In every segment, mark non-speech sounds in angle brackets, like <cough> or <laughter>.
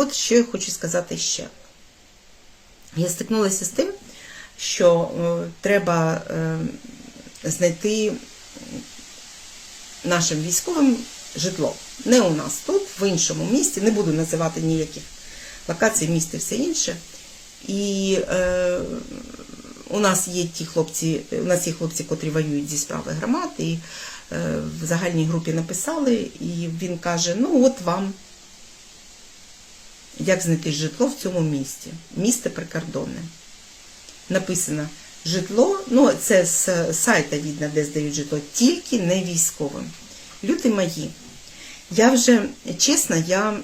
от що я хочу сказати ще. Я стикнулася з тим, що е, треба е, знайти нашим військовим житло. Не у нас тут, в іншому місті, не буду називати ніяких локацій, міст і все інше. І е, у нас є ті хлопці, у нас є хлопці, котрі воюють зі справи громад, і е, в загальній групі написали, і він каже: ну от вам, як знайти житло в цьому місті. Місто прикордонне. Написано житло, ну це з сайта видно, де здають житло, тільки не військовим. Люди мої, я вже, чесно, я.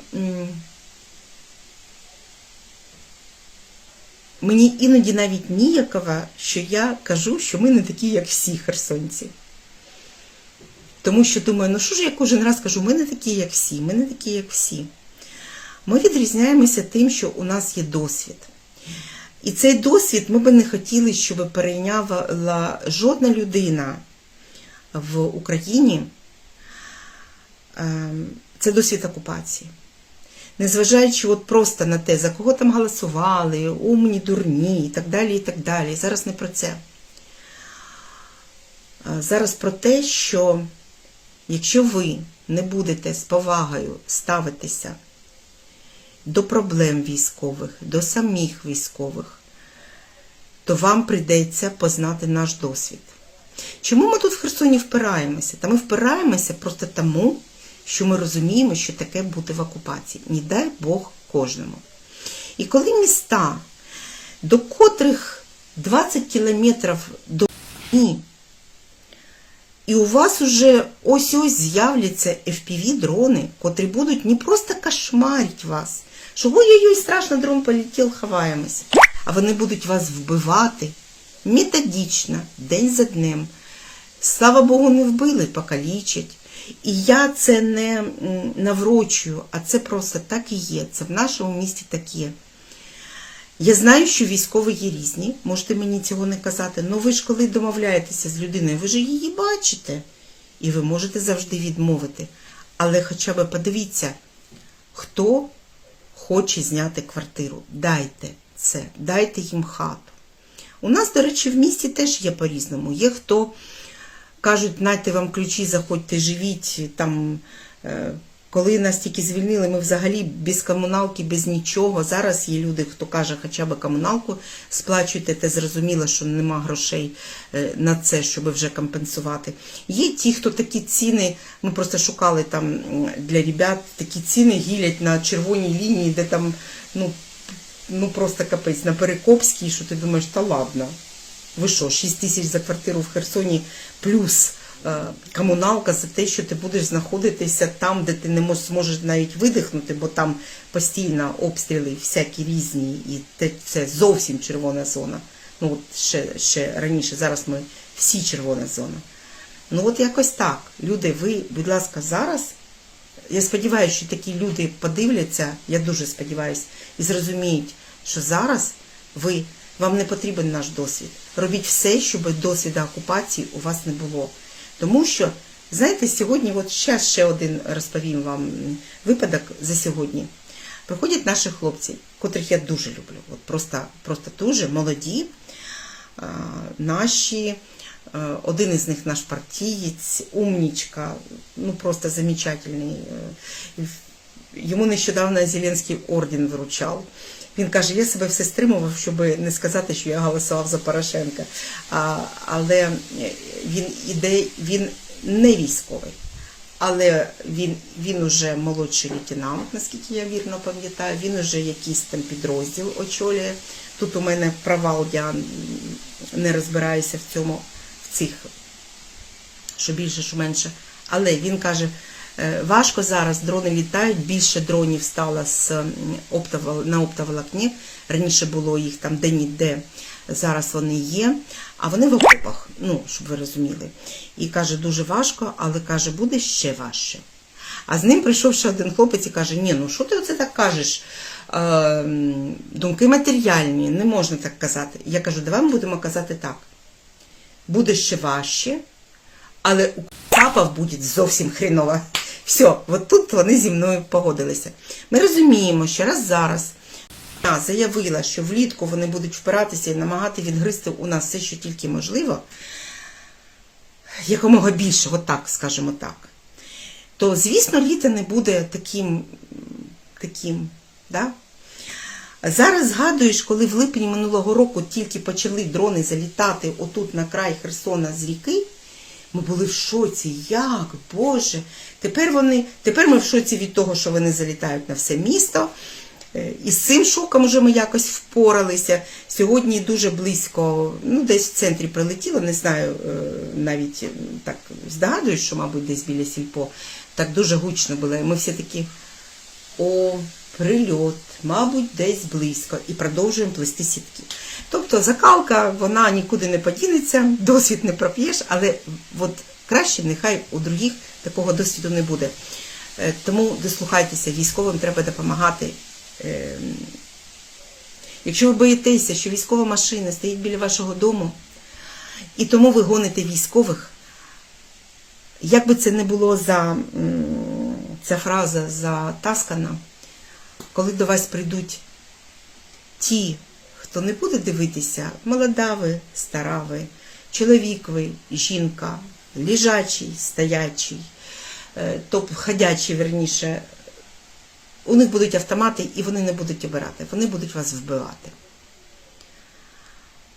Мені іноді навіть ніяково, що я кажу, що ми не такі, як всі херсонці. Тому що думаю, ну що ж я кожен раз кажу, ми не такі, як всі, ми не такі, як всі. Ми відрізняємося тим, що у нас є досвід. І цей досвід ми би не хотіли, щоб перейняла жодна людина в Україні. Ем, Це досвід окупації. Незважаючи от просто на те, за кого там голосували, умні, дурні і так далі. і так далі. Зараз не про це. Зараз про те, що якщо ви не будете з повагою ставитися до проблем військових, до самих військових, то вам прийдеться познати наш досвід. Чому ми тут в Херсоні впираємося? Та ми впираємося просто тому, що ми розуміємо, що таке бути в окупації. Не дай Бог кожному. І коли міста, до котрих 20 кілометрів до війни, і у вас уже ось-ось з'являться FPV-дрони, котрі будуть не просто кошмарить вас, що ой-ой-ой, страшно, дрон полетів, ховаємось. А вони будуть вас вбивати методично, день за днем. Слава Богу, не вбили, покалічать. І я це не наврочую, а це просто так і є. Це в нашому місті так є. Я знаю, що військові є різні, можете мені цього не казати, але ви ж коли домовляєтеся з людиною, ви ж її бачите, і ви можете завжди відмовити. Але хоча б подивіться, хто хоче зняти квартиру. Дайте це, дайте їм хату. У нас, до речі, в місті теж є по-різному. Є хто кажуть, найте вам ключі, заходьте, живіть. Там, е, коли нас тільки звільнили, ми взагалі без комуналки, без нічого. Зараз є люди, хто каже, хоча б комуналку сплачуйте, те зрозуміло, що нема грошей е, на це, щоб вже компенсувати. Є ті, хто такі ціни, ми просто шукали там для ребят, такі ціни гілять на червоній лінії, де там, ну, ну просто капець, на Перекопській, що ти думаєш, та ладно. Ви що, 6 тисяч за квартиру в Херсоні плюс комуналка за те, що ти будеш знаходитися там, де ти не зможеш навіть видихнути, бо там постійно обстріли всякі різні, і це зовсім червона зона. Ну от ще, ще раніше, зараз ми всі червона зона. Ну от якось так. Люди, ви, будь ласка, зараз. Я сподіваюся, що такі люди подивляться, я дуже сподіваюся, і зрозуміють, що зараз ви, вам не потрібен наш досвід. Робіть все, щоб досвіду окупації у вас не було. Тому що, знаєте, сьогодні, от зараз ще один розповім вам випадок за сьогодні. Приходять наші хлопці, котрих я дуже люблю, от просто, просто дуже молоді, наші. Один із них наш партієць, умнічка, ну просто замечательний. Е, Йому нещодавно Зеленський орден вручав. Він каже, я себе все стримував, щоб не сказати, що я голосував за Порошенка. А, але він іде, він не військовий. Але він, він уже молодший лейтенант, наскільки я вірно пам'ятаю, він уже якийсь там підрозділ очолює. Тут у мене провал, я не розбираюся в цьому, в цих, що більше, що менше. Але він каже, важко зараз, дрони літають, більше дронів стало з на оптоволокні. Раніше було їх там де-ніде, зараз вони є, а вони в окопах, ну, щоб ви розуміли. І каже, дуже важко, але каже, буде ще важче. А з ним прийшов ще один хлопець і каже: Ні, ну що ти оце так кажеш? Е, думки матеріальні, не можна так казати. Я кажу, давай ми будемо казати так. Буде ще важче, але у капав буде зовсім хріново. Все, от тут вони зі мною погодилися. Ми розуміємо, що раз зараз я заявила, що влітку вони будуть впиратися і намагати відгризти у нас все, що тільки можливо, якомога більше, отак, скажімо так, то, звісно, літо не буде таким, таким, да? Зараз згадуєш, коли в липні минулого року тільки почали дрони залітати отут на край Херсона з ріки, ми були в шоці. Як, Боже? Тепер вони, тепер ми в шоці від того, що вони залітають на все місто. Е, І з цим шоком вже ми якось впоралися. Сьогодні дуже близько, ну десь в центрі прилетіло, не знаю, е, навіть так здогадуюсь, що, мабуть, десь біля сільпо. Так дуже гучно було. Ми всі такі, о, прильот, мабуть, десь близько, і продовжуємо плести сітки. Тобто закалка, вона нікуди не подінеться, <laughs> досвід не проп'єш, але от краще нехай у других такого досвіду не буде. Е, Тому дослухайтеся, військовим треба допомагати. Е, Якщо ви боїтеся, що військова машина стоїть біля вашого дому, і тому ви гоните військових, як би це не було за ця фраза затаскана, коли до вас прийдуть ті, хто не буде дивитися, молода ви, стара ви, чоловік ви, жінка, лежачий, стоячий, тобто ходячий, верніше, у них будуть автомати і вони не будуть обирати, вони будуть вас вбивати.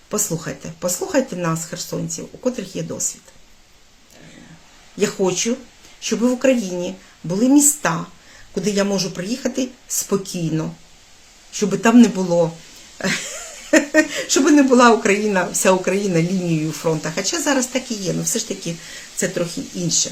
Послухайте, послухайте нас, херсонців, у котрих є досвід. Я хочу, щоб в Україні були міста, куди я можу приїхати спокійно, щоб там не було, <laughs> щоб не була Україна, вся Україна лінією фронту. Хоча зараз так і є, але все ж таки це трохи інше.